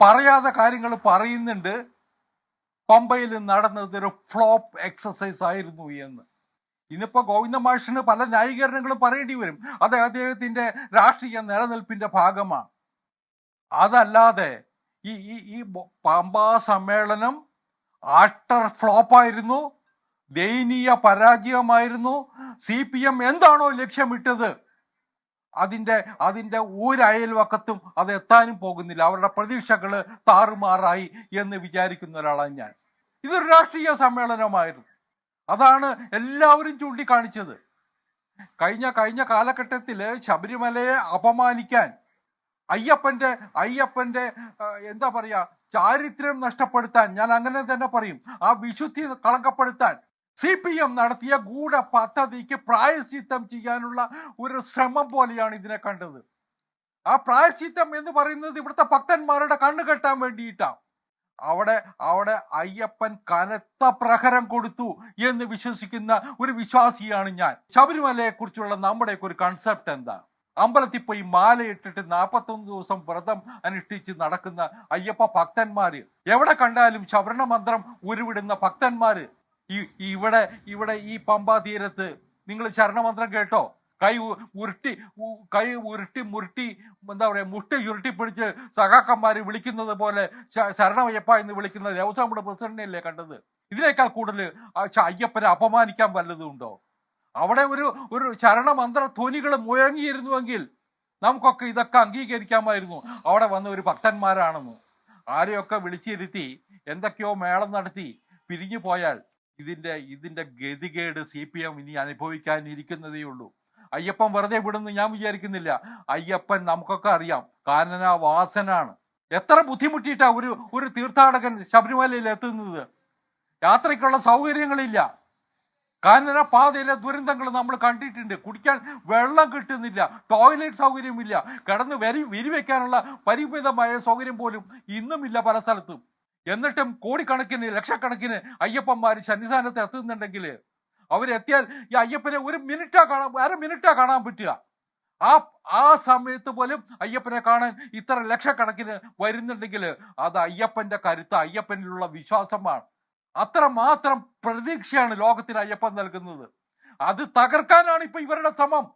പറയാതെ കാര്യങ്ങൾ പറയുന്നുണ്ട്. പമ്പയിൽ നടന്നത് ഒരു ഫ്ലോപ്പ് എക്സസൈസ് ആയിരുന്നു എന്ന്. ഇന്നിപ്പോ ഗോവിന്ദ മാഷിന് പല ന്യായീകരണങ്ങളും പറയേണ്ടി വരും. അത് അദ്ദേഹത്തിന്റെ രാഷ്ട്രീയ നിലനിൽപ്പിന്റെ ഭാഗമാണ്. അതല്ലാതെ ഈ ഈ ഈ പമ്പാ സമ്മേളനം ആട്ടർ ഫ്ലോപ്പായിരുന്നു ദയനീയ പരാജയമായിരുന്നു. സി പി എം എന്താണോ ലക്ഷ്യമിട്ടത്? അതിന്റെ ഒരു അയൽവക്കത്തും അത് എത്താനും പോകുന്നില്ല. അവരുടെ പ്രതീക്ഷകൾ താറുമാറായി എന്ന് വിചാരിക്കുന്ന ഒരാളാണ് ഞാൻ. ഇതൊരു രാഷ്ട്രീയ സമ്മേളനമായിരുന്നു. അതാണ് എല്ലാവരും ചൂണ്ടിക്കാണിച്ചത്. കഴിഞ്ഞ കഴിഞ്ഞ കാലഘട്ടത്തിൽ ശബരിമലയെ അപമാനിക്കാൻ അയ്യപ്പന്റെ അയ്യപ്പന്റെ എന്താ പറയുക ചാരിത്രം നഷ്ടപ്പെടുത്താൻ ഞാൻ അങ്ങനെ തന്നെ പറയും. ആ വിശുദ്ധി കളങ്കപ്പെടുത്താൻ സി പി എം നടത്തിയ ഗൂഢ പദ്ധതിക്ക് പ്രായശ്ചിത്തം ചെയ്യാനുള്ള ഒരു ശ്രമം പോലെയാണ് ഇതിനെ കണ്ടത്. ആ പ്രായശ്ചിത്തം എന്ന് പറയുന്നത് ഇവിടുത്തെ ഭക്തന്മാരുടെ കണ്ണു കെട്ടാൻ വേണ്ടിയിട്ടാണ് അവിടെ അവിടെ അയ്യപ്പൻ കനത്ത പ്രഹരം കൊടുത്തു എന്ന് വിശ്വസിക്കുന്ന ഒരു വിശ്വാസിയാണ് ഞാൻ. ശബരിമലയെ കുറിച്ചുള്ള നമ്മുടെയൊക്കെ ഒരു കൺസെപ്റ്റ് എന്താ? അമ്പലത്തിൽ പോയി മാലയിട്ടിട്ട് നാൽപ്പത്തൊന്ന് ദിവസം വ്രതം അനുഷ്ഠിച്ച് നടക്കുന്ന അയ്യപ്പ ഭക്തന്മാര്. എവിടെ കണ്ടാലും ശബരണ മന്ത്രം ഉരുവിടുന്ന ഭക്തന്മാര്. ഈ ഇവിടെ ഇവിടെ ഈ പമ്പാ തീരത്ത് നിങ്ങൾ ശരണമന്ത്രം കേട്ടോ? കൈ ഉരുട്ടി കൈ ഉരുട്ടി മുരുട്ടി എന്താ പറയുക മുട്ട ഉരുട്ടി പിടിച്ച് സഖാക്കന്മാർ വിളിക്കുന്നത് പോലെ ശരണമയ്യപ്പ എന്ന് വിളിക്കുന്ന ദേവസ്വം നമ്മുടെ പ്രസിഡന്റിനല്ലേ കണ്ടത്? ഇതിനേക്കാൾ കൂടുതൽ അയ്യപ്പനെ അപമാനിക്കാൻ വല്ലതുണ്ടോ അവിടെ ഒരു ഒരു ശരണമന്ത്ര ധ്വനികൾ മുഴങ്ങിയിരുന്നുവെങ്കിൽ നമുക്കൊക്കെ ഇതൊക്കെ അംഗീകരിക്കാമായിരുന്നു. അവിടെ വന്ന ഒരു ഭക്തന്മാരാണെന്ന്. ആരെയൊക്കെ വിളിച്ചിരുത്തി എന്തൊക്കെയോ മേളം നടത്തി പിരിഞ്ഞു പോയാൽ ഇതിന്റെ ഇതിന്റെ ഗതികേട് സി പി എം ഇനി അനുഭവിക്കാനിരിക്കുന്നതേ ഉള്ളൂ. അയ്യപ്പൻ വെറുതെ വിടുന്നു ഞാൻ വിചാരിക്കുന്നില്ല. അയ്യപ്പൻ നമുക്കൊക്കെ അറിയാം. കാനന വാസനാണ്. എത്ര ബുദ്ധിമുട്ടിയിട്ടാ ഒരു ഒരു തീർത്ഥാടകൻ ശബരിമലയിൽ എത്തുന്നത്? യാത്രയ്ക്കുള്ള സൗകര്യങ്ങളില്ല. കാനന പാതയിലെ ദുരന്തങ്ങൾ നമ്മൾ കണ്ടിട്ടുണ്ട്. കുടിക്കാൻ വെള്ളം കിട്ടുന്നില്ല. ടോയ്ലറ്റ് സൗകര്യമില്ല. കിടന്ന് വരി വിരിവെക്കാനുള്ള പരിമിതമായ സൗകര്യം പോലും ഇന്നുമില്ല പല സ്ഥലത്തും. എന്നിട്ടും കോടിക്കണക്കിന് ലക്ഷക്കണക്കിന് അയ്യപ്പന്മാർ സന്നിധാനത്ത് എത്തുന്നുണ്ടെങ്കിൽ അവരെത്തിയാൽ ഈ അയ്യപ്പനെ ഒരു മിനിറ്റാ കാണാൻ അര മിനിറ്റാ കാണാൻ പറ്റുക. ആ ആ സമയത്ത് പോലും അയ്യപ്പനെ കാണാൻ ഇത്ര ലക്ഷക്കണക്കിന് വരുന്നുണ്ടെങ്കിൽ അത് അയ്യപ്പന്റെ കരുത്ത് അയ്യപ്പനിലുള്ള വിശ്വാസമാണ്. അത്ര മാത്രം പ്രതീക്ഷയാണ് ലോകത്തിന് അയ്യപ്പൻ നൽകുന്നത്. അത് തകർക്കാനാണ് ഇപ്പൊ ഇവരുടെ ശ്രമം.